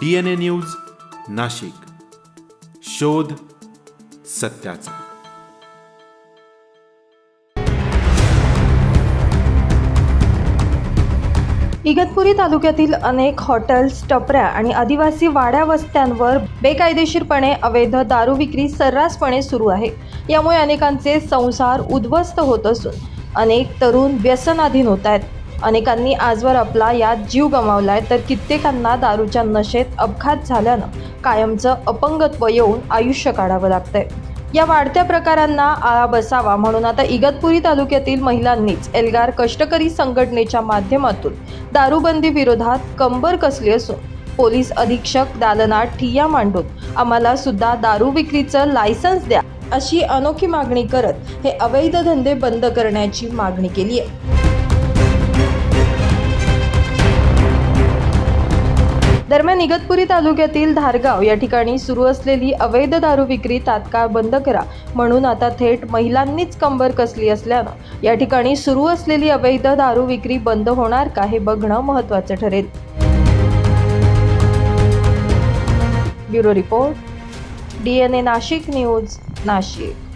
D N A news Nashik. शोध सत्याचा. इगतपुरी तालुक्यातील अनेक हॉटेल्स टपऱ्या आणि आदिवासी वाड्या वस्त्यांवर बेकायदेशीरपणे अवैध दारू विक्री सर्रासपणे सुरू आहे. यामुळे अनेकांचे संसार उद्ध्वस्त होत असून अनेक तरुण व्यसनाधीन होत आहेत. अनेकांनी आजवर आपला यात जीव गमावलाय तर कित्येकांना दारूच्या नशेत अपघात झाल्यानं कायमचं अपंगत्व येऊन आयुष्य काढावं लागतंय. या वाढत्या प्रकारांना आळा बसावा म्हणून आता इगतपुरी तालुक्यातील महिलांनीच एल्गार कष्टकरी संघटनेच्या माध्यमातून दारूबंदी विरोधात कंबर कसली असून पोलीस अधीक्षक दालनाथ ठिय्या मांडून आम्हाला सुद्धा दारू विक्रीचं लायसन्स द्या अशी अनोखी मागणी करत हे अवैध धंदे बंद करण्याची मागणी केली आहे दरम्यान इगतपुरी तालुक्यातील धारगाव या ठिकाणी सुरू असलेली अवैध दारू विक्री तात्काळ बंद करा म्हणून आता थेट महिलांनीच कंबर कसली असल्यानं या ठिकाणी सुरू असलेली अवैध दारू विक्री बंद होणार का हे बघणं महत्त्वाचं ठरेल. Bureau report D N A Nashik news Nashik.